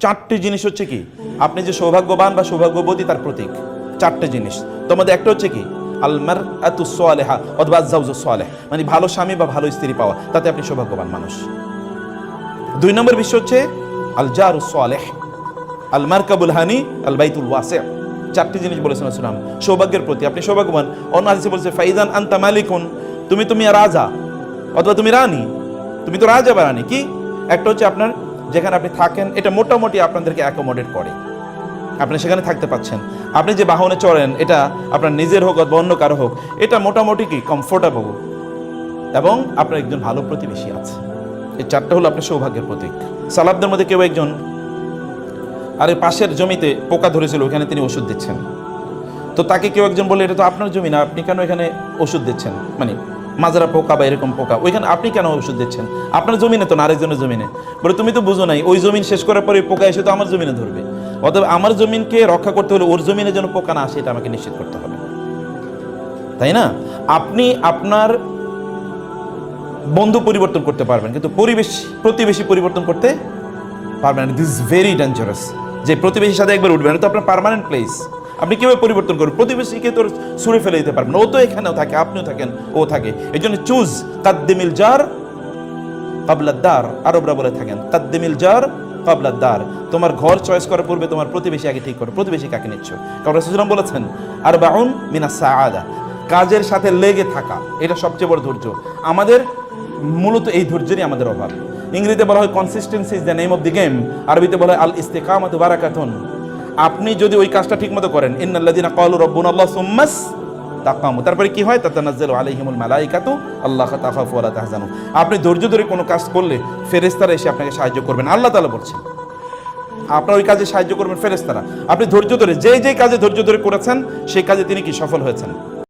চারটি জিনিস হচ্ছে কি? আপনি যে সৌভাগ্যবান বা সৌভাগ্যবতী তার প্রতীক। চারটে জিনিস। তোমাদের একটা হচ্ছে কি? আলমার এত সোয়ালেহা অথবা জাউজ সোয়ালেহ মানে ভালো স্বামী বা ভালো স্ত্রী পাওয়া। তাতে আপনি সৌভাগ্যবান মানুষ। দুই নম্বর বিষয় হচ্ছে আল জারু সোয়ালেহ আলমার কাবুল হানি আল বাইতুল ওয়াসে চারটি জিনিস বলেছেন আসলাম সৌভাগ্যের প্রতি আপনি সৌভাগ্যবান। অন্য হাদিসে বলছে, ফাইজান আন্তা মালিকুন, তুমি তুমি রাজা অথবা তুমি রানী। তুমি তো রাজা বা রানী। কি? একটা হচ্ছে আপনার যেখানে আপনি থাকেন, এটা মোটামুটি আপনাদেরকে অ্যাকোমোডেট করে। আপনি সেখানে থাকতে পাচ্ছেন। আপনি যে বাহনে চড়েন, এটা আপনার নিজের হোক অথবা অন্য কারও হোক, এটা মোটামুটি কি কমফোর্টেবল এবং আপনার একজন ভালো প্রতিবেশী আছে। এই চারটা হলো আপনার সৌভাগ্যের প্রতীক। সালাবদের মধ্যে কেউ একজন, আর এই পাশের জমিতে পোকা ধরেছিল, ওখানে তিনি ওষুধ দিচ্ছেন। তো তাকে কেউ একজন বলে এটা তো আপনার জমি না, আপনি কেন এখানে ওষুধ দিচ্ছেন? মানে মাজরা পোকা বা এরকম পোকা, ওইখানে আপনি কেন ওষুধ দিচ্ছেন? আপনার জমিনে তো না, আরেকজনের জমিনে। বলে, তুমি তো বুঝো নাই, ওই জমিন শেষ করার পরে পোকা এসে তো আমার জমিনে ধরবে। অতএব আমার জমিনকে রক্ষা করতে হলে ওর জমিনে যেন পোকা না আসে, এটা আমাকে নিশ্চিত করতে হবে। তাই না? আপনি আপনার বন্ধু পরিবর্তন করতে পারবেন, কিন্তু পরিবেশ, প্রতিবেশী পরিবর্তন করতে পারবেন দিস ভেরি ডেঞ্জারাস যে প্রতিবেশীর সাথে একবার উঠবেন তো আপনার পার্মানেন্ট প্লেস আপনি কীভাবে পরিবর্তন করবেন? প্রতিবেশীকে তো ছুঁড়ে ফেলে দিতে পারবেন ও তো এখানেও থাকে, আপনিও থাকেন, ও থাকে। এই জন্য চুজ কাদ্দিমিল জার কাবলাদ্দার আরবরা বলে থাকেন, কাদ্দিমিল জার কাবলাদ্দার তোমার ঘর চয়েস করার পূর্বে তোমার প্রতিবেশী আগে ঠিক করো। প্রতিবেশী কাকে নিচ্ছ? কারণ রাসূলুল্লাহ বলেছেন আর বাউন মিনা সাআদা। কাজের সাথে লেগে থাকা, এটা সবচেয়ে বড় ধৈর্য। আমাদের মূলত এই ধৈর্যেরই আমাদের অভাব। ইংরেজিতে বলা হয় consistency is the name of the game আরবিতে বলা হয় আল ইস্তেকামাত বারাকাতুন। আপনি যদি ওই কাজটা ঠিক মতো করেন ইন্নাল্লাদিনা ক্বালু রব্বুন আল্লাহ সুম্মাস তাকামু তারপরে কি হয়? তাতানাজ্জালু আলাইহিমুল মালাইকাতু, আল্লাহ তাখাফু ওয়া লা তাহজানু আপনি ধৈর্য ধরে কোনো কাজ করলে ফেরেশতারা এসে আপনাকে সাহায্য করবেন। আল্লাহ তাআলা বলছেন, আপনার ওই কাজে সাহায্য করবেন ফেরেশতারা আপনি ধৈর্য ধরে যে যে কাজে ধৈর্য ধরে করেছেন, সেই কাজে তিনি কি সফল হয়েছেন?